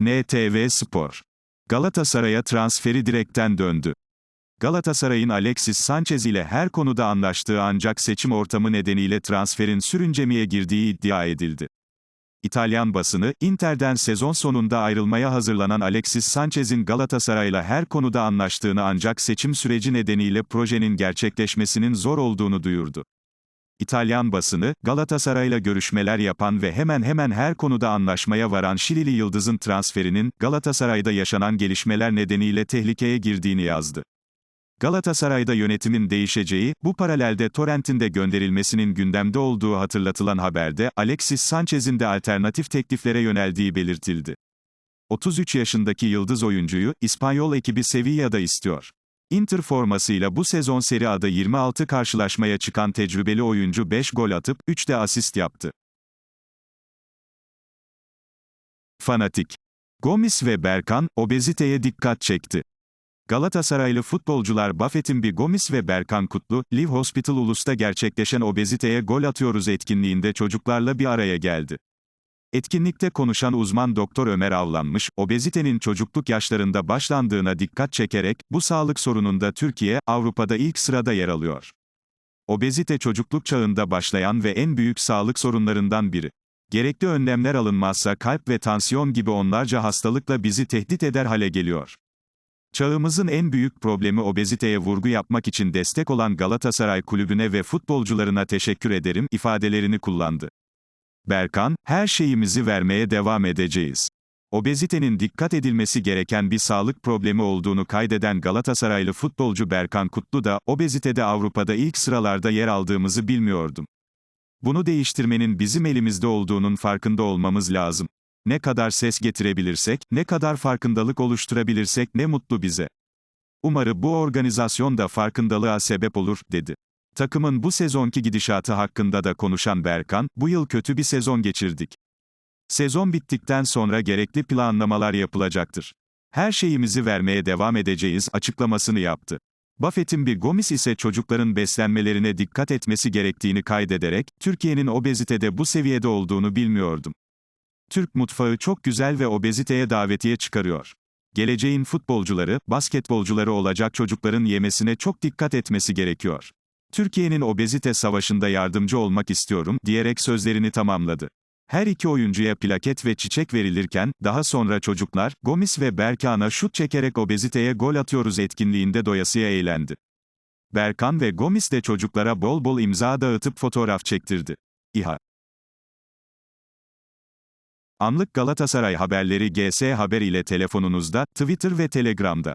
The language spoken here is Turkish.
NTV Spor. Galatasaray'a transferi direkten döndü. Galatasaray'ın Alexis Sanchez ile her konuda anlaştığı ancak seçim ortamı nedeniyle transferin sürüncemeye girdiği iddia edildi. İtalyan basını, Inter'den sezon sonunda ayrılmaya hazırlanan Alexis Sanchez'in Galatasaray'la her konuda anlaştığını ancak seçim süreci nedeniyle projenin gerçekleşmesinin zor olduğunu duyurdu. İtalyan basını, Galatasaray'la görüşmeler yapan ve hemen hemen her konuda anlaşmaya varan Şilili Yıldız'ın transferinin, Galatasaray'da yaşanan gelişmeler nedeniyle tehlikeye girdiğini yazdı. Galatasaray'da yönetimin değişeceği, bu paralelde Torrent'in de gönderilmesinin gündemde olduğu hatırlatılan haberde, Alexis Sanchez'in de alternatif tekliflere yöneldiği belirtildi. 33 yaşındaki yıldız oyuncuyu, İspanyol ekibi Sevilla'da istiyor. Inter formasıyla bu sezon Serie A'da 26 karşılaşmaya çıkan tecrübeli oyuncu 5 gol atıp, 3 de asist yaptı. Fanatik. Gomis ve Berkan, obeziteye dikkat çekti. Galatasaraylı futbolcular Buffett'in bir Gomis ve Berkan Kutlu, Live Hospital Ulus'ta gerçekleşen obeziteye gol atıyoruz etkinliğinde çocuklarla bir araya geldi. Etkinlikte konuşan uzman doktor Ömer Avlanmış, obezitenin çocukluk yaşlarında başlandığına dikkat çekerek, bu sağlık sorununda Türkiye, Avrupa'da ilk sırada yer alıyor. Obezite çocukluk çağında başlayan ve en büyük sağlık sorunlarından biri. Gerekli önlemler alınmazsa kalp ve tansiyon gibi onlarca hastalıkla bizi tehdit eder hale geliyor. Çağımızın en büyük problemi obeziteye vurgu yapmak için destek olan Galatasaray Kulübü'ne ve futbolcularına teşekkür ederim ifadelerini kullandı. Berkan, her şeyimizi vermeye devam edeceğiz. Obezitenin dikkat edilmesi gereken bir sağlık problemi olduğunu kaydeden Galatasaraylı futbolcu Berkan Kutlu da, obezitede Avrupa'da ilk sıralarda yer aldığımızı bilmiyordum. Bunu değiştirmenin bizim elimizde olduğunun farkında olmamız lazım. Ne kadar ses getirebilirsek, ne kadar farkındalık oluşturabilirsek ne mutlu bize. Umarım bu organizasyon da farkındalığa sebep olur, dedi. Takımın bu sezonki gidişatı hakkında da konuşan Berkan, bu yıl kötü bir sezon geçirdik. Sezon bittikten sonra gerekli planlamalar yapılacaktır. Her şeyimizi vermeye devam edeceğiz açıklamasını yaptı. Buffett'in bir Gomis ise çocukların beslenmelerine dikkat etmesi gerektiğini kaydederek, Türkiye'nin obezitede bu seviyede olduğunu bilmiyordum. Türk mutfağı çok güzel ve obeziteye davetiye çıkarıyor. Geleceğin futbolcuları, basketbolcuları olacak çocukların yemesine çok dikkat etmesi gerekiyor. Türkiye'nin obezite savaşında yardımcı olmak istiyorum, diyerek sözlerini tamamladı. Her iki oyuncuya plaket ve çiçek verilirken, daha sonra çocuklar, Gomis ve Berkan'a şut çekerek obeziteye gol atıyoruz etkinliğinde doyasıya eğlendi. Berkan ve Gomis de çocuklara bol bol imza dağıtıp fotoğraf çektirdi. İHA Anlık Galatasaray haberleri GS Haber ile telefonunuzda, Twitter ve Telegram'da.